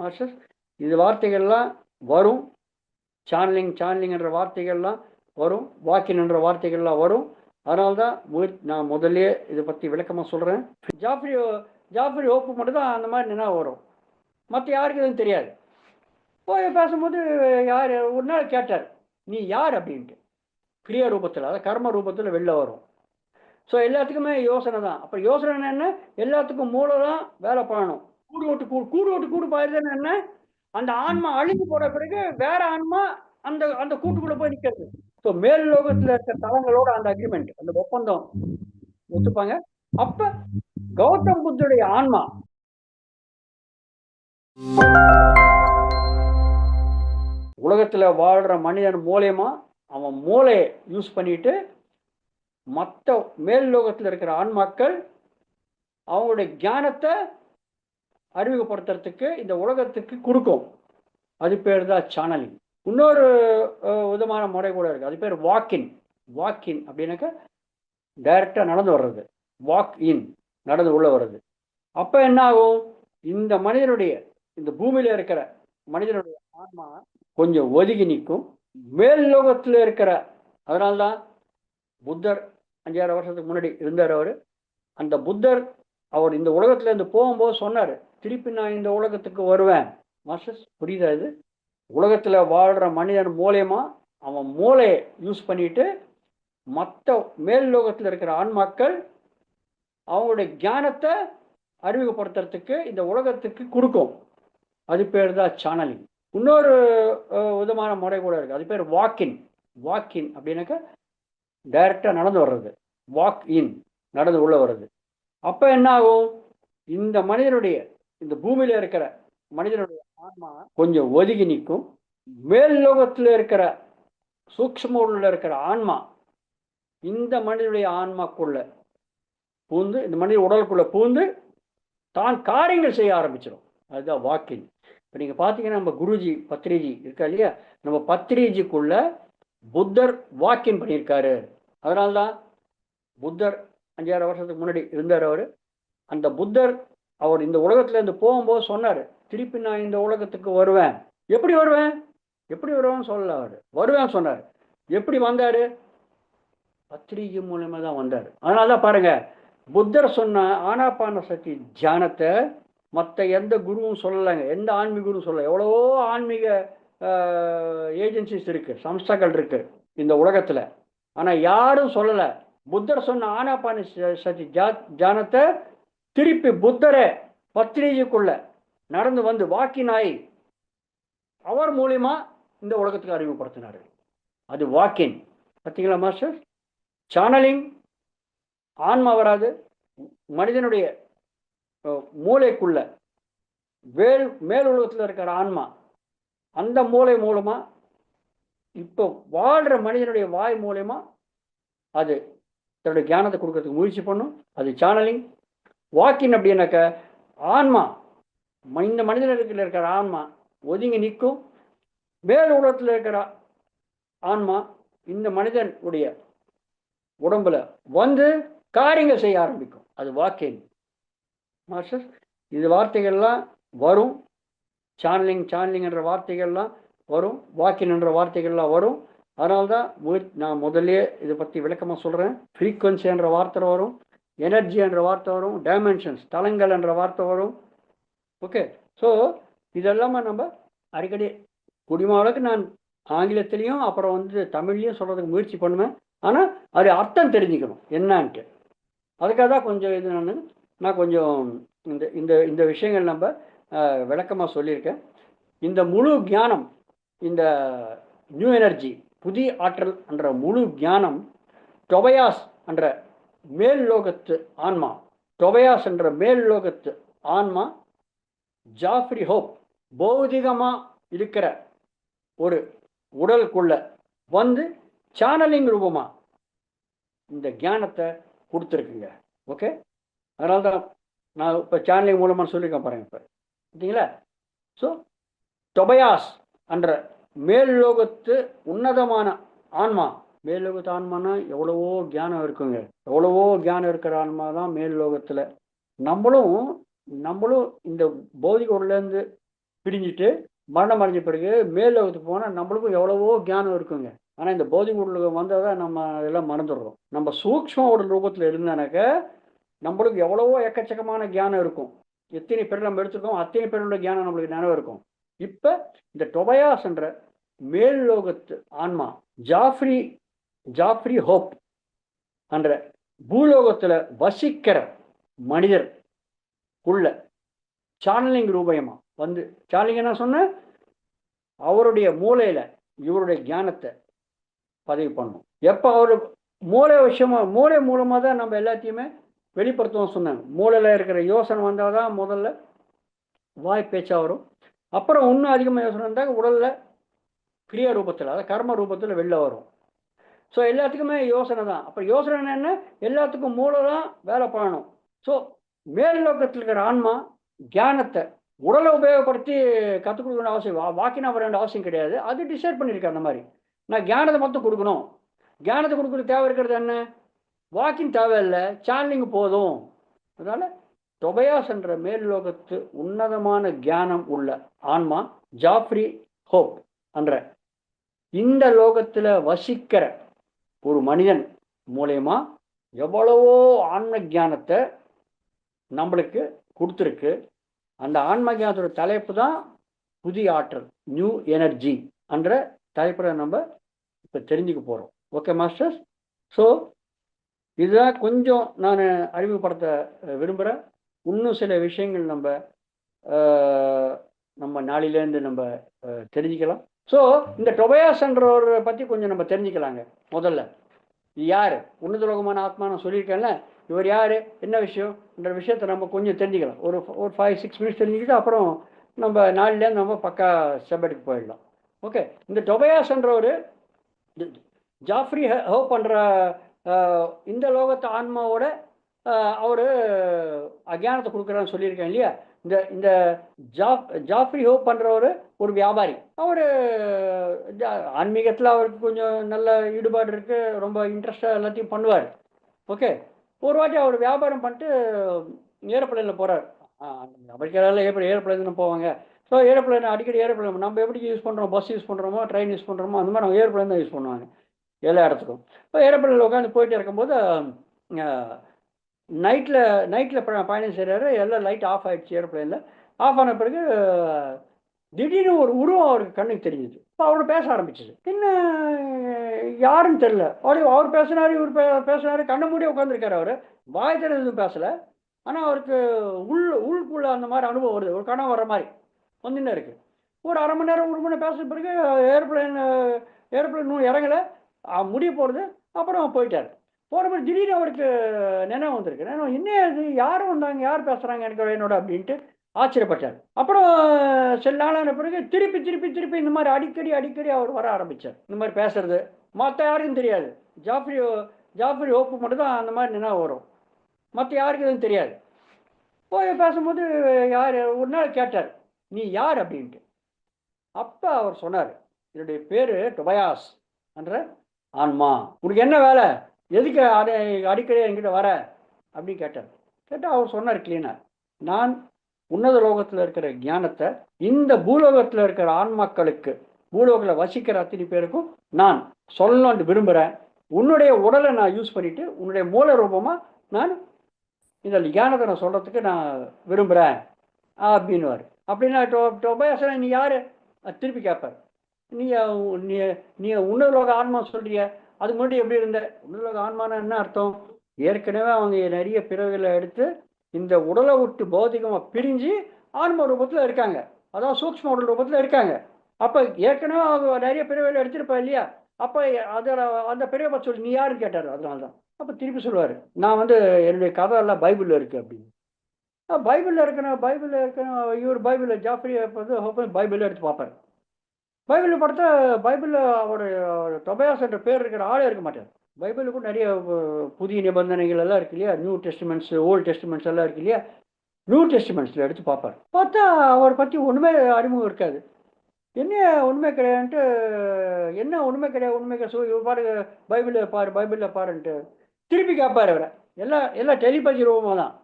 Master இது வார்த்தைகள்லாம் வரும். சான்லிங் சானலிங் என்ற வார்த்தைகள்லாம் வரும். வாக்கின் என்ற வார்த்தைகள்லாம் வரும். அதனால தான் நான் முதல்லயே இதை பற்றி விளக்கமாக சொல்கிறேன் ஜாஃப்ரி ஜாஃப்ரி ஓப்பு மட்டும் தான் அந்த மாதிரி நினைவு வரும். மற்ற யாருக்கு எதுவும் தெரியாது. போய் பேசும்போது யார் ஒரு நாள் கேட்டார் நீ யார்? அப்படின்ட்டு. கிரியா ரூபத்தில் அதாவது கர்ம ரூபத்தில் வெளில வரும். ஸோ எல்லாத்துக்குமே யோசனை தான். அப்போ யோசனை என்ன? எல்லாத்துக்கும் மூளை தான் வேலை பண்ணணும் கூடு ஓட்டு கூடு கூடு ஓட்டு கூடு பாயிருதுன்னு என்ன? அந்த ஆன்மா அழிஞ்சு போற பிறகு வேற ஆன்மா அந்த அந்த கூட்டுக்குள்ள போய் நிக்கிறது. ஸோ மேல் லோகத்துல இருக்க தலங்களோட அந்த அக்ரிமெண்ட் அந்த ஒப்பந்தம் ஒத்துப்பாங்க. அப்ப கௌதம் புத்தருடைய ஆன்மா உலகத்துல வாழ்ற மனிதன் மூலியமா அவன் மூளையை யூஸ் பண்ணிட்டு மற்ற மேல் லோகத்தில் இருக்கிற ஆன்மாக்கள் அவங்களுடைய ஞானத்தை அறிமுகப்படுத்துறதுக்கு இந்த உலகத்துக்கு கொடுக்கும். அது பேர் தான் சேனலிங் இன்னொரு விதமான முறை கூட இருக்குது அது பேர் வாக்கின் வாக்கின் அப்படின்னாக்க டைரெக்டாக நடந்து வர்றது. வாக் இன் நடந்து உள்ளே வர்றது. அப்போ என்ன ஆகும் இந்த மனிதனுடைய இந்த பூமியில் இருக்கிற மனிதனுடைய ஆன்மா கொஞ்சம் ஒதுங்கி நிற்கும். மேல் லோகத்தில் இருக்கிற அதனால்தான் புத்தர் அஞ்சாயிரம் வருஷத்துக்கு முன்னாடி இருந்தார் அவர். அந்த புத்தர் அவர் இந்த உலகத்துலேருந்து போகும்போது சொன்னார் திருப்பி நான் இந்த உலகத்துக்கு வருவேன். மாஸ்டர்ஸ் புரியுதா இது? உலகத்தில் வாழ்கிற மனிதன் மூலயமா அவன் மூளையை யூஸ் பண்ணிட்டு மற்ற மேல் லோகத்தில் இருக்கிற ஆன்மாக்கள் அவங்களுடைய ஞானத்தை அறிமுகப்படுத்துறதுக்கு இந்த உலகத்துக்கு கொடுக்கும். அது பேர் தான் சேனலிங் இன்னொரு விதமான முறை கூட இருக்குது அது பேர் வாக்கின் வாக்கின் அப்படின்னாக்க டைரெக்டாக நடந்து வர்றது. வாக் இன் நடந்து உள்ளே வர்றது. அப்போ என்ன ஆகும் இந்த மனிதனுடைய இந்த பூமியில இருக்கிற மனிதனுடைய ஆன்மா கொஞ்சம் ஒதுங்கி நிற்கும். மேல் லோகத்தில் இருக்கிற சூக்ஷ்ம உள்ள இருக்கிற ஆன்மா இந்த மனிதனுடைய ஆன்மாக்குள்ள பூந்து இந்த மனித உடலுக்குள்ள பூந்து தான் காரியங்கள் செய்ய ஆரம்பிச்சிடும் அதுதான் வாக்கின். இப்போ நீங்கள் பார்த்தீங்கன்னா நம்ம குருஜி பத்ரிஜி இருக்கா இல்லையா? நம்ம பத்ரிஜிக்குள்ள புத்தர் வாக்கின் பண்ணியிருக்காரு. அதனால்தான் புத்தர் அஞ்சாறு வருஷத்துக்கு முன்னாடி இருந்தார் அவர். அந்த புத்தர் அவர் இந்த உலகத்துலேருந்து போகும்போது சொன்னார் திருப்பி நான் இந்த உலகத்துக்கு வருவேன். எப்படி வருவேன்? எப்படி வருவேன்னு சொல்லல அவர். வருவேன் சொன்னார். எப்படி வந்தார்? பத்திரிகை மூலயமா தான் வந்தார். அதனால தான் பாருங்கள் புத்தர் சொன்ன ஆனாபான சக்தி தியானத்தை மற்ற எந்த குருவும் சொல்லலைங்க. எந்த ஆன்மீக குருவும் சொல்லலை. எவ்வளவோ ஆன்மீக ஏஜென்சிஸ் இருக்குது சம்ஸ்தாக்கள் இருக்குது இந்த உலகத்தில். ஆனால் யாரும் சொல்லலை. புத்தர் சொன்ன ஆனாபான ச- சக்தி ஜா- தியானத்தை திருப்பி புத்தரை பத்திரிகைக்குள்ள நடந்து வந்து வாக்கினாய் அவர் மூலியமா இந்த உலகத்துக்கு அறிமுகப்படுத்தினாரு அது வாக்கின். பார்த்தீங்களா மாஸ்டர்? சேனலிங் ஆன்மா வராது மனிதனுடைய மூளைக்குள்ள வேல் மேல் உலகத்தில் இருக்கிற ஆன்மா அந்த மூளை மூலமா இப்போ வாழ்கிற மனிதனுடைய வாய் மூலயமா அது தன்னுடைய ஞானத்தை கொடுக்கறதுக்கு முயற்சி பண்ணும். அது சேனலிங் வாக்கின் அப்படின்னாக்க ஆன்மா. ம- இந்த மனிதனுக்குள்ள இருக்கிற ஆன்மா ஒதுங்கி நிற்கும். மேல் உலகத்தில் இருக்கிற ஆன்மா இந்த மனிதனுடைய உடம்புல வந்து காரியங்கள் செய்ய ஆரம்பிக்கும். அது வாக்கின். மாஸ்டர் இது வார்த்தைகள்லாம் வரும். சானலிங் சானலிங் என்ற வார்த்தைகள்லாம் வரும். வாக்கின் என்ற வார்த்தைகள்லாம் வரும். அதனால்தான் நான் முதல்ல இதை பற்றி விளக்கமாக சொல்கிறேன் ஃப்ரீக்வன்சி என்ற வார்த்தை வரும். எனர்ஜி என்ற வார்த்தை வரும் டைமென்ஷன்ஸ் தலங்கள் என்ற வார்த்தை வரும். ஓகே ஸோ இதெல்லாமே நம்ம அடிக்கடி குடிமாவளவுக்கு நான் ஆங்கிலத்திலையும் அப்புறம் வந்து தமிழ்லையும் சொல்கிறதுக்கு முயற்சி பண்ணுவேன். ஆனால் அது அர்த்தம் தெரிஞ்சுக்கணும். என்னான்ட்டு. அதுக்காக தான் கொஞ்சம் இது நான் நான் கொஞ்சம் இந்த இந்த இந்த விஷயங்கள் நம்ம விளக்கமாக சொல்லியிருக்கேன். இந்த முழு ஞானம் இந்த நியூ எனர்ஜி புதிய ஆற்றல் என்ற முழு ஞானம் டொபயாஸ் என்ற மேல் லோகத்து ஆன்மா டொபயாஸ் என்ற மேல் லோகத்து ஆன்மா ஜாஃப்ரி ஹோப் பௌதிகமாக இருக்கிற ஒரு உடலுக்குள்ள வந்து சேனலிங் ரூபமா இந்த ஞானத்தை கொடுத்துருக்குங்க. ஓகே அதனால தான் நான் இப்போ சேனலிங் மூலமாக சொல்லியிருக்கேன் பாருங்க இப்போ. ஓகேங்களா ஸோ டொபயாஸ் என்ற மேல் லோகத்து உன்னதமான ஆன்மா மேல்லோகத்து ஆன்மானா எவ்வளவோ ஞானம் இருக்குங்க. எவ்வளவோ ஞானம் இருக்கிற ஆன்மா தான் மேல் லோகத்தில் நம்மளும் நம்மளும் இந்த பௌதிக உடலேருந்து பிரிஞ்சுட்டு மரணம் அடைஞ்ச பிறகு மேல் லோகத்துக்கு போனால் நம்மளுக்கும் எவ்வளவோ ஞானம் இருக்குங்க. ஆனால் இந்த பௌதிக உடலுக்கு வந்தால் தான் நம்ம அதெல்லாம் மறந்துடுறோம். நம்ம சூக்ம உடல் ரூபத்தில் இருந்தானாக்க நம்மளுக்கு எவ்வளவோ எக்கச்சக்கமான ஞானம் இருக்கும். எத்தனை பேர் நம்ம எடுத்துருக்கோம் அத்தனை பேரோட ஞானம் நம்மளுக்கு நினைவு இருக்கும். இப்போ இந்த டொபயாஸ்ன்ற மேல்லோகத்து மேல் லோகத்து ஆன்மா ஜாஃப்ரி ஜாஃப்ரி ஹோப் என்ற பூலோகத்தில் வசிக்கிற மனிதர் உள்ள சானலிங் ரூபயமா வந்து சானலிங் என்ன சொன்ன அவருடைய மூளையில இவருடைய ஞானத்தை பதிவு பண்ணணும். எப்போ அவர் மூளை விஷயமா மூளை மூலமாக தான் நம்ம எல்லாத்தையுமே வெளிப்படுத்துவோம் சொன்னாங்க. மூளையில் இருக்கிற யோசனை வந்தால் தான் முதல்ல வாய் பேச்சாக வரும். அப்புறம் இன்னும் அதிகமாக யோசனை வந்தால் உடலில் கிரியா ரூபத்தில் அதாவது கர்ம ரூபத்தில் வெளில வரும். ஸோ எல்லாத்துக்குமே யோசனை தான். அப்போ யோசனை என்ன? எல்லாத்துக்கும் மூளை தான் வேலை பண்ணணும். ஸோ மேல் லோகத்தில் இருக்கிற ஆன்மா தியானத்தை உடலை உபயோகப்படுத்தி கற்றுக் கொடுக்கணும் அவசியம் வாக்கினா வர வேண்டிய அவசியம் கிடையாது. அது டிசைட் பண்ணியிருக்கேன் அந்த மாதிரி. நான் தியானத்தை மட்டும் கொடுக்கணும். தியானத்தை கொடுக்குற தேவை இருக்கிறது என்ன? வாக்கிங் தேவையில்லை. சேனலிங் போதும். அதனால் தொபயாஸ் சென்ற மேல் லோகத்து உன்னதமான ஞானம் உள்ள ஆன்மா ஜாஃப்ரி ஹோப் என்ற இந்த லோகத்தில் வசிக்கிற ஒரு மனிதன் மூலயமா எவ்வளவோ ஆன்ம ஜானத்தை நம்மளுக்கு கொடுத்துருக்கு. அந்த ஆன்ம ஜானத்தோட தலைப்பு தான் புதிய ஆற்றல் நியூ எனர்ஜி என்ற தலைப்பில் நம்ம இப்போ தெரிஞ்சுக்க போகிறோம் ஓகே மாஸ்டர்ஸ் ஸோ இதுதான் கொஞ்சம் நான் அறிமுகப்படுத்த விரும்புகிறேன் இன்னும் சில விஷயங்கள் நம்ம நம்ம நாளிலேருந்து நம்ம தெரிஞ்சுக்கலாம். ஸோ இந்த டொபயாஸ்ன்றவரை பற்றி கொஞ்சம் நம்ம தெரிஞ்சுக்கலாங்க. முதல்ல. இது யார்? உன்னதலோகமான ஆத்மா நான் சொல்லியிருக்கேன்ல. இவர் யார்? என்ன விஷயம்? என்ற விஷயத்தை நம்ம கொஞ்சம் தெரிஞ்சுக்கலாம். ஒரு ஒரு ஃபைவ் சிக்ஸ் மினிட்ஸ் தெரிஞ்சுக்கிட்டு அப்புறம் நம்ம நாளிலேருந்து நம்ம பக்கா செபடுக்கு போயிடலாம். ஓகே இந்த டொபயாஸ்ன்றவர் ஜாஃப்ரி ஹோ பண்ணுற இந்த லோகத்து ஆன்மாவோட அவர் அஜானத்தை கொடுக்குறான்னு சொல்லியிருக்கேன் இல்லையா? இந்த இந்த ஜாப் ஜாஃப்ரி ஹோ பண்ணுறவர் ஒரு வியாபாரி. அவர் ஆன்மீகத்தில் அவருக்கு கொஞ்சம் நல்ல ஈடுபாடு இருக்குது ரொம்ப இன்ட்ரெஸ்டாக எல்லாத்தையும் பண்ணுவார். ஓகே ஒரு வாட்டி அவர் வியாபாரம் பண்ணிட்டு ஏரோப்ளைனில் போகிறார் அமெரிக்காவில் ஏப்ரல் ஏரோப்ளேன் போவாங்க. ஸோ ஏரோப்ளைன் அடிக்கடி ஏரோப்ளைன் நம்ம எப்படி யூஸ் பண்ணுறோம் பஸ் யூஸ் பண்ணுறோமோ ட்ரெயின் யூஸ் பண்ணுறோமோ அந்த மாதிரி நம்ம ஏரோப்ளைன் தான் யூஸ் பண்ணுவாங்க. எல்லா இடத்துக்கும். இப்போ ஏரோப்ளைனில் உட்காந்து போயிட்டு இருக்கும்போது நைட்டில் நைட்டில் பயணம் செய்கிறாரு எல்லாம் லைட் ஆஃப் ஆயிடுச்சு ஏரோப்ளைனில் ஆஃப் ஆன பிறகு திடீர்னு ஒரு உருவம் அவருக்கு கண்ணுக்கு தெரிஞ்சுது. இப்போ அவரோட பேச ஆரம்பிச்சிது. என்ன யாருன்னு தெரில அவர் அவர் பேசினார் இவர் பே பேசினாரு கண்ணை மூடி உட்காந்துருக்காரு அவர். வாய் திறந்து எதுவும் பேசலை. ஆனால் அவருக்கு உள் உள்குள்ள அந்த மாதிரி அனுபவம் வருது. ஒரு கனவு வர மாதிரி. வந்துன்னு இருக்குது ஒரு அரை மணி நேரம் ஒரு மணி நேரம் பேசின பிறகு ஏரோப்ளேன் ஏரோப்ளேன் இன்னும் இறங்கலை. முடிய போகிறது அப்புறம் போயிட்டார். போகிறப்ப திடீர்னு அவருக்கு நினைவு வந்திருக்கு. நினைவு என்ன இது? யார் வந்தாங்க? யார் பேசுகிறாங்க எனக்கு என்னோட அப்படின்ட்டு ஆச்சரியப்பட்டார். அப்புறம் சில நாளான பிறகு திருப்பி திருப்பி திருப்பி இந்த மாதிரி அடிக்கடி அடிக்கடி அவர் வர ஆரம்பித்தார் இந்த மாதிரி பேசுறது மற்ற யாருக்கும் தெரியாது. ஜாஃப்ரி ஜாஃப்ரி ஓப்பு மட்டும் தான் அந்த மாதிரி நினைவு வரும். மற்ற யாருக்கும் எதுவும் தெரியாது. போய் பேசும்போது யார்? ஒரு நாள் கேட்டார் நீ யார்? அப்படின்ட்டு. அப்போ அவர் சொன்னார் என்னுடைய பேர் டொபயாஸ் என்ற ஆன்மா. உனக்கு என்ன வேலை? எதுக்கு அடி அடிக்கடி என்கிட்ட வர? அப்படின்னு கேட்டார். கேட்டால் அவர் சொன்னார் கிளீனாக நான் உன்னத லோகத்தில் இருக்கிற ஞானத்தை இந்த பூலோகத்தில் இருக்கிற ஆன்மாக்களுக்கு பூலோகத்தில் வசிக்கிற அத்தனை பேருக்கும் நான் சொல்லணும்னு விரும்புகிறேன் உன்னுடைய உடலை நான் யூஸ் பண்ணிவிட்டு உன்னுடைய மூல ரூபமாக நான் இந்த ஞானத்தை நான் சொல்கிறதுக்கு நான் விரும்புகிறேன் அப்படின்னுவார். அப்படின்னா டோ டொபயாசன நீ யார்? திருப்பி கேட்பார். நீ நீ நீ உன்னதலோக ஆன்மா சொல்கிறிய அதுக்கு முன்னாடி எப்படி இருந்த உன்னதலோக ஆன்மான என்ன அர்த்தம்? ஏற்கனவே அவங்க நிறைய பிறவிகளை எடுத்து இந்த உடலை விட்டு பௌதிகமாக பிரிஞ்சு ஆன்ம ரூபத்தில் இருக்காங்க. அதான் சூக்ம உடல் ரூபத்தில் இருக்காங்க. அப்போ ஏற்கனவே அவங்க நிறைய பிறவிகளை எடுத்திருப்பா இல்லையா? அப்போ அதில் அந்த பிறவை பற்றி சொல்லி. நீ யாருன்னு கேட்டார். அதனால தான் அப்போ திருப்பி சொல்லுவார். நான் வந்து என்னுடைய கதை எல்லாம் பைபிளில் இருக்குது அப்படின்னு. பைபிளில் இருக்கணும் பைபிளில் இருக்கணும். இவர் பைபிளில் ஜாஃப்ரி பைபிளில் எடுத்து பார்ப்பார். பைபிளில் படத்தை பைபிளில் அவர் தொபையாஸ் என்ற பேர் இருக்கிற ஆளே இருக்க மாட்டார். பைபிளுக்கும் நிறைய புதிய நிபந்தனைகள் எல்லாம் இருக்கு இல்லையா? நியூ டெஸ்டிமெண்ட்ஸ் ஓல்டு டெஸ்டிமெண்ட்ஸ் எல்லாம் இருக்கு இல்லையா? நியூ டெஸ்டிமெண்ட்ஸில் எடுத்து பார்ப்பார். பார்த்தா அவரை பற்றி ஒன்றுமே அறிமுகம் இருக்காது. என்ன உண்மை கிடையாதுன்ட்டு என்ன உண்மை கிடையாது உண்மை கிடையாது. இவர் பாரு பைபிளில் பாரு பைபிளில் பாருன்ட்டு திருப்பி கேட்பார் அவரை. எல்லாம் எல்லாம் டெலிபதி ரூபமாக தான்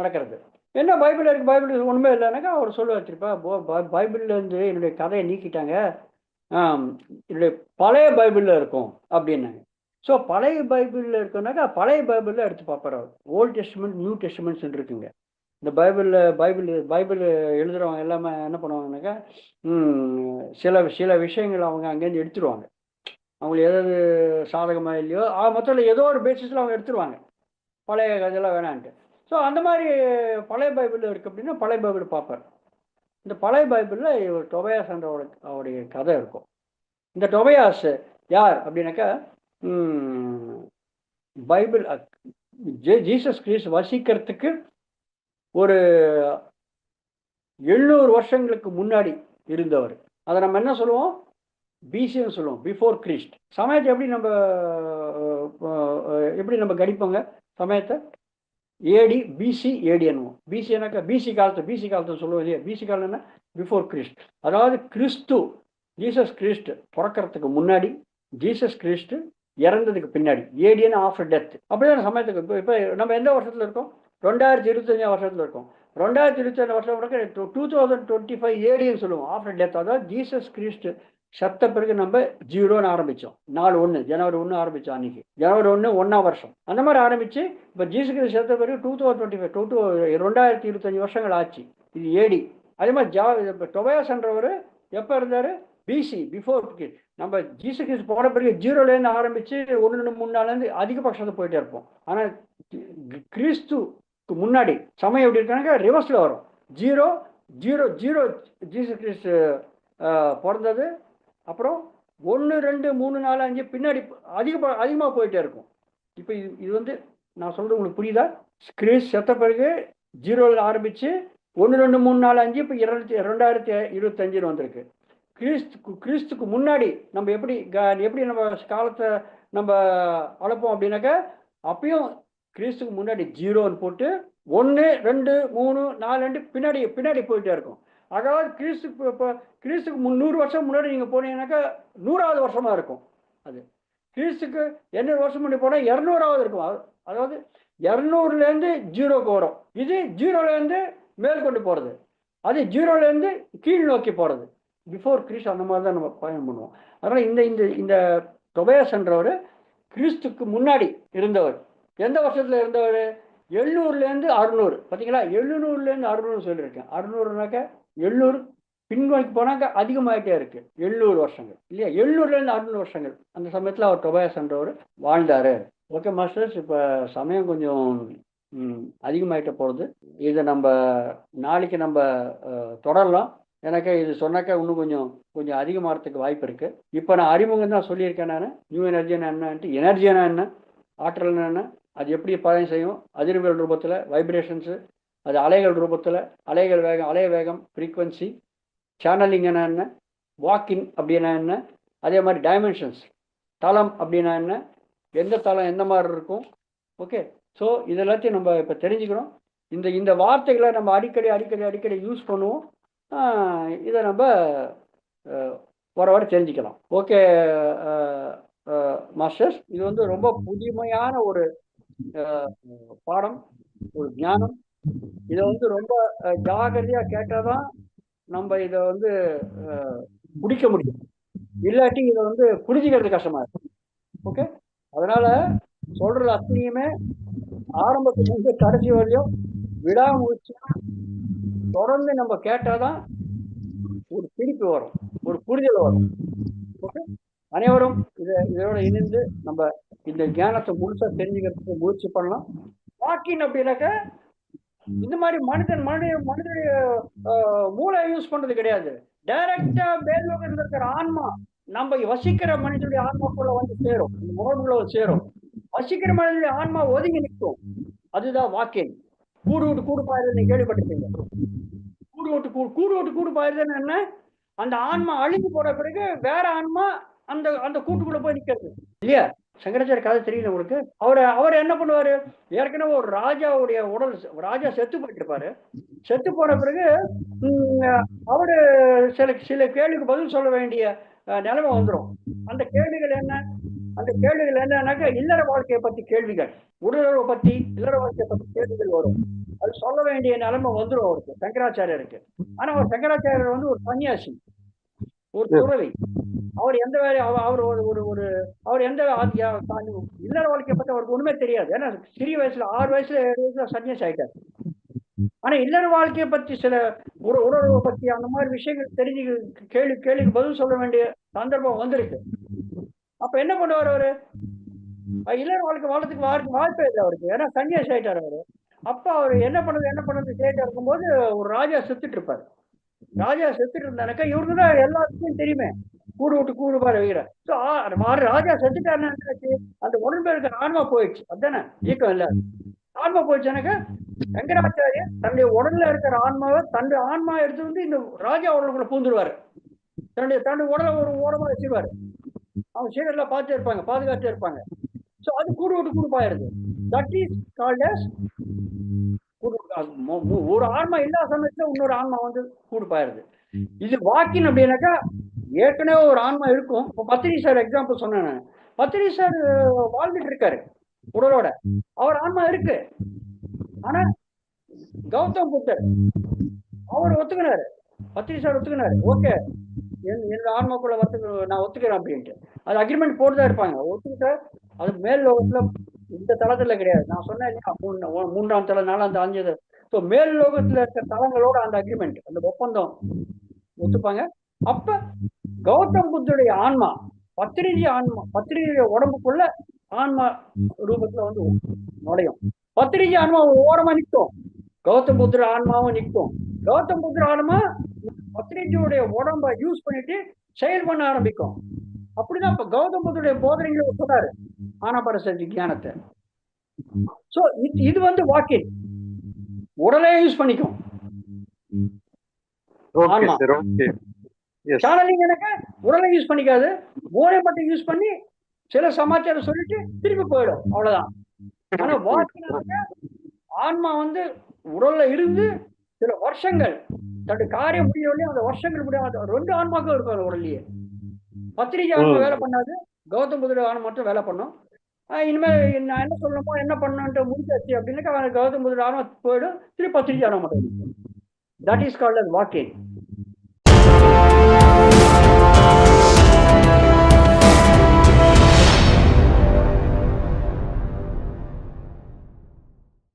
நடக்கிறது. என்ன பைபிள் இருக்கு? பைபிள் ஒன்றுமே இல்லைனாக்கா அவர் சொல்லுவார் திருப்பா பைபிள்லேருந்து பை- என்னுடைய கதையை நீக்கிட்டாங்க. என்னுடைய பழைய பைபிளில் இருக்கும் அப்படின்னாங்க. ஸோ பழைய பைபிளில் இருக்குனாக்கா பழைய பைபிளில் எடுத்து பார்ப்பார் அவர். ஓல்ட் டெஸ்ட்மெண்ட் நியூ டெஸ்ட்மெண்ட்ஸ் இருக்குங்க. இந்த பைபிளில் பைபிள் பைபிள் எழுதுகிறவங்க எல்லாமே என்ன பண்ணுவாங்கனாக்கா சில சில விஷயங்கள் அவங்க அங்கேருந்து எடுத்துருவாங்க. அவங்களுக்கு எதாவது சாதகமாக இல்லையோ ஆ மொத்தத்தில் ஏதோ ஒரு பேசிஸில் அவங்க எடுத்துருவாங்க. பழைய கதையெல்லாம் வேணான்ட்டு. ஸோ அந்த மாதிரி பழைய பைபிள் இருக்குது அப்படின்னா பழைய பைபிள் பார்ப்பார். இந்த பழைய பைபிளில் இவர் டொபயாஸ் என்றவோட அவருடைய கதை இருக்கும். இந்த டொபையாஸ் யார் அப்படின்னாக்கா பைபிள் ஜே- ஜீசஸ் கிரீஸ் வசிக்கிறதுக்கு ஒரு எழுநூறு வருஷங்களுக்கு முன்னாடி இருந்தவர். அதை நம்ம என்ன சொல்லுவோம்? பிசின்னு சொல்லுவோம். பிஃபோர் கிறிஸ்ட் சமயத்தை எப்படி நம்ம எப்படி நம்ம கணிப்போங்க? சமயத்தை ஏடி பிசி ஏடி என்னுவோம் பிசி என்னக்கா பிசி காலத்தை பிசி காலத்தை சொல்லுவோம் இல்லையா? பிசி காலம் என்ன? பிஃபோர் கிறிஸ்ட் அதாவது கிறிஸ்து ஜீசஸ் கிறிஸ்ட் பிறக்கறதுக்கு முன்னாடி ஜீசஸ் கிறிஸ்ட் இறந்ததுக்கு பின்னாடி ஏடியன் ஆஃப்டர் டெத் அப்படிதான் சமயத்துக்கு இப்போ இப்போ நம்ம எந்த வருஷத்தில் இருக்கோம்? ரெண்டாயிரத்தி இருபத்தஞ்சாம் வருஷத்தில் இருக்கோம். ரெண்டாயிரத்தி இருபத்தஞ்சு வருஷம் டூ தௌசண்ட் டுவெண்ட்டி ஃபைவ் ஏடின்னு சொல்லுவோம் ஆஃப்டர் டெத் அதாவது ஜீசஸ் கிறிஸ்ட் செத்த பிறகு நம்ம ஜீரோன்னு ஆரம்பித்தோம் நாலு ஒன்று ஜனவரி ஒன்று ஆரம்பித்தோம் அன்றைக்கி ஜனவரி ஒன்று ஒன்றாம் வருஷம். அந்த மாதிரி ஆரம்பித்து இப்போ ஜீசஸ் செத்த பிறகு two thousand twenty five two two ரெண்டாயிரத்தி இருபத்தஞ்சி வருஷங்கள் ஆச்சு. இது ஏடி அதே மாதிரி ஜா இப்போ டொபயாஸ்ன்றவர் எப்போ இருந்தார்? பிசி பிஃபோர் நம்ம ஜீசு கிறிஸ்து போன பிறகு ஜீரோலேருந்து ஆரம்பித்து ஒன்று ரெண்டு மூணு நாள்லேருந்து அதிகபட்சத்தை போயிட்டே இருப்போம். ஆனால் கிறிஸ்துக்கு முன்னாடி சமயம் எப்படி இருக்காங்க ரிவர்ஸில் வரும். ஜீரோ ஜீரோ ஜீரோ ஜீசு கிறிஸ்து பிறந்தது அப்புறம் ஒன்று ரெண்டு மூணு நாலு அஞ்சு பின்னாடி அதிக அதிகமாக போயிட்டே இருக்கும். இப்போ இது இது வந்து நான் சொல்கிறது உங்களுக்கு புரியுதா? கிறிஸ் செத்த பிறகு ஜீரோவில் ஆரம்பித்து ஒன்று ரெண்டு மூணு நாலு அஞ்சு இப்போ இரநூத்தி ரெண்டாயிரத்தி இருபத்தஞ்சுன்னு வந்திருக்கு. கிறிஸ்துக்கு கிறிஸ்துக்கு முன்னாடி நம்ம எப்படி க- எப்படி நம்ம காலத்தை நம்ம அளப்போம் அப்படின்னாக்கா அப்பயும் கிறிஸ்துக்கு முன்னாடி ஜீரோன்னு போட்டு ஒன்று ரெண்டு மூணு நாலு ரெண்டு பின்னாடி பின்னாடி போயிட்டே இருக்கும். அதாவது கிறிஸ்து இப்போ கிறிஸ்துக்கு முந்நூறு வருஷம் முன்னாடி நீங்கள் போனீங்கன்னாக்கா நூறாவது வருஷமாக இருக்கும் அது. கிறிஸ்துக்கு எண்ணூறு வருஷம் முன்னாடி போனால் இரநூறாவது இருக்கும். அதாவது இரநூறுலேருந்து ஜீரோக்கு வரும். இது ஜீரோலேருந்து மேல் கொண்டு போகிறது அது ஜீரோலேருந்து கீழ் நோக்கி போகிறது பிஃபோர் கிறிஸ்ட் அந்த மாதிரி தான் நம்ம பயணம் பண்ணுவோம். அதனால் இந்த இந்த இந்த தொபயாஸ்ன்றவர் கிறிஸ்துக்கு முன்னாடி இருந்தவர். எந்த வருஷத்தில் இருந்தவர்? எழுநூறுலேருந்து அறுநூறு. பார்த்தீங்களா எழுநூறுலேருந்து அறுநூறு சொல்லியிருக்கேன். அறுநூறுனாக்கா எழுநூறு பின்வாங்கி போனாக்க அதிகமாகிட்டே இருக்கு. எழுநூறு வருஷங்கள். இல்லையா? எழுநூறுலேருந்து அறுநூறு வருஷங்கள். அந்த சமயத்தில் அவர் தொபயாஸ்ன்றவர் வாழ்ந்தார். ஓகே மாஸ்டர்ஸ் இப்போ சமயம் கொஞ்சம் அதிகமாகிட்ட போகிறது இதை நம்ம நாளைக்கு நம்ம தொடரலாம். எனக்கு இது சொன்னாக்கா இன்னும் கொஞ்சம் கொஞ்சம் அதிகமாகறதுக்கு வாய்ப்பு இருக்குது இப்போ நான் அறிமுகம் தான் சொல்லியிருக்கேன் நான். நியூ எனர்ஜினா என்னன்ட்டு எனர்ஜினா என்ன ஆற்றல்னா என்ன அது எப்படி பயன் செய்யும் அதிர்வுகள் ரூபத்தில் வைப்ரேஷன்ஸு அது அலைகள் ரூபத்தில் அலைகள் வேகம் அலை வேகம் ஃப்ரீக்வன்சி சேனலிங் என்ன? வாக்கின் அப்படின்னா என்ன? அதே மாதிரி டைமென்ஷன்ஸ் தளம் அப்படின்னா என்ன? எந்த தளம் எந்த மாதிரி இருக்கும்? ஓகே ஸோ இது எல்லாத்தையும் நம்ம இப்போ தெரிஞ்சுக்கிறோம் இந்த இந்த வார்த்தைகளை நம்ம அடிக்கடி அடிக்கடி அடிக்கடி யூஸ் பண்ணுவோம். இதை நம்ம வர வர தெரிஞ்சுக்கலாம். ஓகே மாஸ்டர்ஸ் இது வந்து ரொம்ப புதுமையான ஒரு பாடம் ஒரு ஞானம். இதை வந்து ரொம்ப ஜாகிரதையா கேட்டாதான் நம்ம இதை வந்து முடிக்க பிடிக்க முடியும். இல்லாட்டி இதை வந்து புரிஞ்சுக்கிறது கஷ்டமா இருக்கும் ஓகே அதனால சொல்றது அத்தனையுமே ஆரம்பத்துல இருந்து கடைசி வரையும் விடாமுயற்சியா தொடர்ந்து நம்ம கேட்டாதான் ஒரு பிடிப்பு வரும். ஒரு புரிதல் வரும். ஓகே அனைவரும் இதை இதோட இணைந்து நம்ம இந்த ஞானத்தை முழுசா தெரிஞ்சுக்கிறதுக்கு முயற்சி பண்ணலாம். வாக்கின் அப்படின்னாக்க இந்த மாதிரி மனிதன் மனித மனிதனுடைய ஆஹ், மூளை யூஸ் பண்றது கிடையாது. டைரக்டா மேலோகத்தில் இருக்கிற ஆன்மா நம்ம வசிக்கிற மனிதனுடைய ஆன்மாக்குள்ள வந்து சேரும். உணர்வுக்குள்ள சேரும். வசிக்கிற மனிதனுடைய ஆன்மா ஒதுங்கி நிற்கும். அதுதான் வாக்கின் கூடு விட்டு கூடு பாயிருது கேள்விப்பட்டிருக்கீங்க கூடு விட்டு கூடு கூடு விட்டு கூடு பாயிருதுன்னு என்ன? அந்த ஆன்மா அழிஞ்சு போற பிறகு வேற ஆன்மா அந்த அந்த கூட்டுக்குள்ள போய் நிக்கிறது. இல்லையா? சங்கராச்சாரிய கதை தெரியல உங்களுக்கு? அவர் அவர் என்ன பண்ணுவாரு? ஏற்கனவே ஒரு ராஜாவுடைய உடல் ராஜா செத்து போயிட்டு இருப்பாரு செத்து போன பிறகு அவரு சில சில கேள்விக்கு பதில் சொல்ல வேண்டிய நிலைமை வந்துடும் அந்த கேள்விகள் என்ன? அந்த கேள்விகள் என்னன்னாக்கா இல்லற வாழ்க்கையை பத்தி கேள்விகள். உடலுறவை பத்தி இல்லற வாழ்க்கையை பத்தி கேள்விகள் வரும். அது சொல்ல வேண்டிய நிலைமை வந்துடும் அவருக்கு சங்கராச்சாரியருக்கு. ஆனா அவர் சங்கராச்சாரியர் வந்து ஒரு சன்னியாசி ஒரு துறவி. அவர் எந்த வேலை அவர் ஒரு ஒரு ஒரு அவர் எந்த இல்லற வாழ்க்கையை பத்தி அவருக்கு ஒண்ணுமே தெரியாது. ஏன்னா சிறிய வயசுல ஆறு வயசுல ஏழு வயசுல சன்னியாசி ஆயிட்டார். ஆனா இல்லற வாழ்க்கையை பத்தி சில ஒரு உறவை பத்தி அந்த மாதிரி விஷயங்கள் தெரிஞ்சு கேள்வி கேள்விக்கு பதில் சொல்ல வேண்டிய சந்தர்ப்பம் வந்திருக்கு. அப்ப என்ன பண்ணுவார் அவரு? இல்லற வாழ்க்கை வாழறதுக்கு வாய்ப்பு வாய்ப்பே இல்லை அவருக்கு. ஏன்னா சன்னியாசி ஆயிட்டார் அவரு. அப்ப அவர் என்ன பண்ணது என்ன பண்ணுறது கேட்டு இருக்கும்போது ஒரு ராஜா செத்துட்டு இருப்பாரு. ராஜா செத்துட்டு இருந்தானாக்கா இவருக்கு தான் எல்லா தெரியுமே. கூடு விட்டு கூடு பாரு வைக்கிறேன் ஸோ ராஜா செத்துட்டாருன்னு என்னாச்சு? அந்த உடம்பு இருக்கிற ஆன்மா போயிடுச்சு. அதுதானே ஈக்கம் இல்ல. ஆன்மா போயிடுச்சுனாக்கா வெங்கடாச்சாரியர் தன்னுடைய உடல்ல இருக்கிற ஆன்மாவை தன்னுடைய ஆன்மா எடுத்து வந்து இந்த ராஜா உடலுக்குள்ள பூந்துருவாரு. தன்னுடைய தன்னுடைய உடலை ஒரு ஓரமா வச்சிருவாரு. அவங்க சீடர்லாம் பார்த்து இருப்பாங்க பாதுகாத்து இருப்பாங்க. ஸோ அது கூடு விட்டு கூடு பாயிருது தட் இஸ் கால்ட் as ஒரு ஆன்மா இல்லாத சமயத்துல இன்னொரு ஆன்மா வந்து கூடு பாயிருது இது வாக்கின் அப்படின்னாக்கா ஏற்கனவே ஒரு ஆன்மா இருக்கும். இப்போ பத்திரி சார் எக்ஸாம்பிள் சொன்னேன் நான். பத்திரி சார் வாழ்ந்துட்டு இருக்காரு உடலோட. அவர் ஆன்மா இருக்கு. ஆனா கௌதம் புத்தர் அவர் ஒத்துக்கினாரு. பத்திரி சார் ஒத்துக்கினாரு. ஓகே என்னோட ஆன்மாக்குள்ள ஒத்துக்க நான் ஒத்துக்கிறேன் அப்படின்ட்டு. அது அக்ரிமெண்ட் போட்டுதான் இருப்பாங்க. ஒத்துக்கிட்ட அது மேல் லோகத்துல இந்த தளத்துல கிடையாது. நான் சொன்னேன் இல்லையா, மூணு- மூன்றாம் தளம் நாலாம் தளம் அஞ்சு ஸோ மேல் லோகத்துல இருக்கிற தளங்களோட அந்த அக்ரிமெண்ட் அந்த ஒப்பந்தம் ஒத்துப்பாங்க. அப்ப கௌதம் புத்தருடைய ஆன்மா பத்திரிஜி ஆன்மா பத்திரிஜி உடம்புக்குள்ள ஆன்மா ரூபத்துல வந்து நுழையும். பத்திரிஜி ஆன்மா ஓரமா நிற்கும். கௌதம் புத்தர் ஆன்மாவும் நிற்கும். கௌதம் புத்தர் ஆன்மா பத்திரிஜியுடைய உடம்ப யூஸ் பண்ணிட்டு செயல் பண்ண ஆரம்பிக்கும். அப்படிதான் இப்ப கௌதம் புத்தருடைய போதனைகளை சொன்னாரு ஆனபரசதி ஞானத்தை சோ இது வந்து வாக்கிங் உடலே யூஸ் பண்ணிக்கும். ஓகே சேனலிங் எனக்கு உடலை யூஸ் பண்ணிக்காது. மூளை மட்டும் யூஸ் பண்ணி சில சமாச்சாரம் சொல்லிட்டு திருப்பி போயிடும். அவ்வளவுதான். ஆனா வாக்கினாக்க ஆன்மா வந்து உடல்ல இருந்து சில வருஷங்கள் தன்னுடைய காரியம் முடியவில்லையே அந்த வருஷங்கள் முடியாது ரெண்டு ஆன்மாக்கள் இருக்கும் உடல்லயே. பத்திரிகை ஆன்மா ம். வேலை பண்ணாது. கௌதம் புத்தர் ஆன்மா மட்டும் வேலை பண்ணும். இனிமேல் நான் என்ன சொல்லணுமோ என்ன பண்ணணுன்ட்டு முடிச்சாச்சு அப்படின்னாக்கா கௌதம் புத்தர் ஆன்மா போயிடும். திருப்பி பத்திரிகை ஆன்மா மட்டும். That is called walking Bye.